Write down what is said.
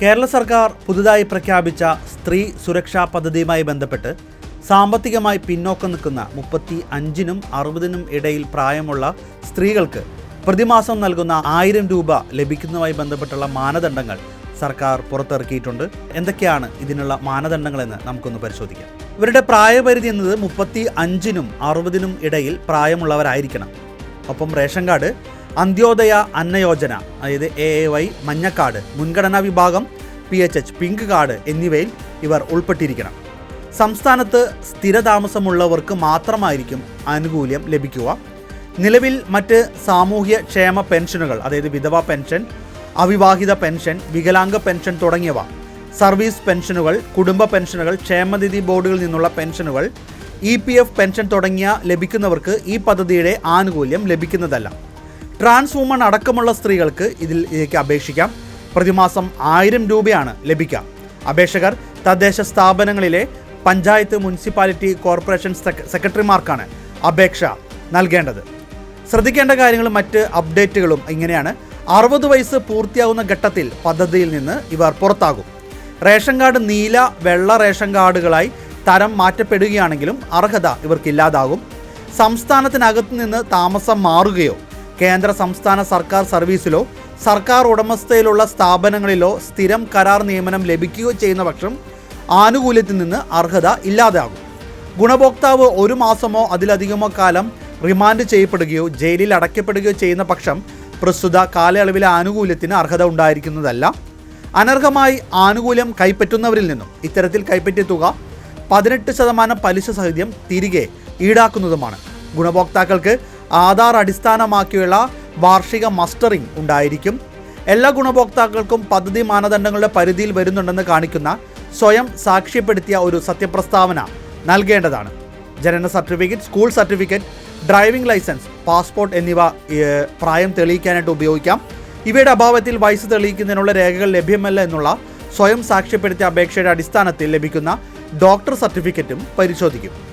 കേരള സർക്കാർ പുതുതായി പ്രഖ്യാപിച്ച സ്ത്രീ സുരക്ഷാ പദ്ധതിയുമായി ബന്ധപ്പെട്ട് സാമ്പത്തികമായി പിന്നോക്കം നിൽക്കുന്ന മുപ്പത്തി അഞ്ചിനും അറുപതിനും ഇടയിൽ പ്രായമുള്ള സ്ത്രീകൾക്ക് പ്രതിമാസം നൽകുന്ന ആയിരം രൂപ ലഭിക്കുന്നതുമായി ബന്ധപ്പെട്ടുള്ള മാനദണ്ഡങ്ങൾ സർക്കാർ പുറത്തിറക്കിയിട്ടുണ്ട്. എന്തൊക്കെയാണ് ഇതിനുള്ള മാനദണ്ഡങ്ങളെന്ന് നമുക്കൊന്ന് പരിശോധിക്കാം. ഇവരുടെ പ്രായപരിധി എന്നത് മുപ്പത്തി അഞ്ചിനും അറുപതിനും ഇടയിൽ പ്രായമുള്ളവരായിരിക്കണം. ഒപ്പം റേഷൻ കാർഡ് അന്ത്യോദയ അന്നയോജന അതായത് എ എ വൈ മഞ്ഞക്കാട് മുൻഗണനാ വിഭാഗം P H H pink card എന്നിവയിൽ ഇവർ ഉൾപ്പെട്ടിരിക്കണം. സംസ്ഥാനത്ത് സ്ഥിരതാമസമുള്ളവർക്ക് മാത്രമായിരിക്കും ആനുകൂല്യം ലഭിക്കുക. നിലവിൽ മറ്റ് സാമൂഹ്യ ക്ഷേമ പെൻഷനുകൾ അതായത് വിധവ പെൻഷൻ അവിവാഹിത പെൻഷൻ വികലാംഗ പെൻഷൻ തുടങ്ങിയവ സർവീസ് പെൻഷനുകൾ കുടുംബ പെൻഷനുകൾ ക്ഷേമനിധി ബോർഡുകളിൽ നിന്നുള്ള പെൻഷനുകൾ ഇ എഫ് പെൻഷൻ തുടങ്ങിയ ലഭിക്കുന്നവർക്ക് ഈ പദ്ധതിയുടെ ആനുകൂല്യം ലഭിക്കുന്നതല്ല. ട്രാൻസ് വുമൺ അടക്കമുള്ള സ്ത്രീകൾക്ക് ഇതിലേക്ക് അപേക്ഷിക്കാം. പ്രതിമാസം ആയിരം രൂപയാണ് ലഭിക്കുക. അപേക്ഷകർ തദ്ദേശ സ്ഥാപനങ്ങളിലെ പഞ്ചായത്ത് മുനിസിപ്പാലിറ്റി കോർപ്പറേഷൻ സെക്ര- സെക്രട്ടറിമാർക്കാണ് അപേക്ഷ നൽകേണ്ടത്. ശ്രദ്ധിക്കേണ്ട കാര്യങ്ങളും മറ്റ് അപ്ഡേറ്റുകളും ഇങ്ങനെയാണ്. അറുപത് വയസ്സ് പൂർത്തിയാകുന്ന ഘട്ടത്തിൽ പദ്ധതിയിൽ നിന്ന് ഇവർ പുറത്താകും. റേഷൻ കാർഡ് നീല വെള്ള റേഷൻ കാർഡുകളായി തരം മാറ്റപ്പെടുകയാണെങ്കിലും അർഹത ഇവർക്കില്ലാതാകും. സംസ്ഥാനത്തിനകത്ത് നിന്ന് താമസം മാറുകയോ കേന്ദ്ര സംസ്ഥാന സർക്കാർ സർവീസിലോ സർക്കാർ ഉടമസ്ഥയിലുള്ള സ്ഥാപനങ്ങളിലോ സ്ഥിരം കരാർ നിയമനം ലഭിക്കുകയോ ചെയ്യുന്ന പക്ഷം ആനുകൂല്യത്തിൽ നിന്ന് അർഹത ഇല്ലാതാകും ഗുണഭോക്താവ് ഒരു മാസമോ അതിലധികമോ കാലം റിമാൻഡ് ചെയ്യപ്പെടുകയോ ജയിലിൽ അടയ്ക്കപ്പെടുകയോ ചെയ്യുന്ന പക്ഷം പ്രസ്തുത കാലയളവിലെ ആനുകൂല്യത്തിന് അർഹത ഉണ്ടായിരിക്കുന്നതല്ല. അനർഹമായി ആനുകൂല്യം കൈപ്പറ്റുന്നവരിൽ നിന്നും ഇത്തരത്തിൽ കൈപ്പറ്റിയ തുക പതിനെട്ട് ശതമാനം പലിശ സഹിതം തിരികെ ഈടാക്കുന്നതുമാണ്. ഗുണഭോക്താക്കൾക്ക് ആധാർ അടിസ്ഥാനമാക്കിയുള്ള വാർഷിക മസ്റ്ററിംഗ് ഉണ്ടായിരിക്കും. എല്ലാ ഗുണഭോക്താക്കൾക്കും പദ്ധതി മാനദണ്ഡങ്ങളുടെ പരിധിയിൽ വരുന്നുണ്ടെന്ന് കാണിക്കുന്ന സ്വയം സാക്ഷ്യപ്പെടുത്തിയ ഒരു സത്യപ്രസ്താവന നൽകേണ്ടതാണ്. ജനന certificate school certificate driving licence passport എന്നിവ പ്രായം തെളിയിക്കാനായിട്ട് ഉപയോഗിക്കാം. ഇവയുടെ അഭാവത്തിൽ വയസ്സ് തെളിയിക്കുന്നതിനുള്ള രേഖകൾ ലഭ്യമല്ല എന്നുള്ള സ്വയം സാക്ഷ്യപ്പെടുത്തിയ അപേക്ഷയുടെ അടിസ്ഥാനത്തിൽ ലഭിക്കുന്ന ഡോക്ടർ സർട്ടിഫിക്കറ്റും പരിശോധിക്കും.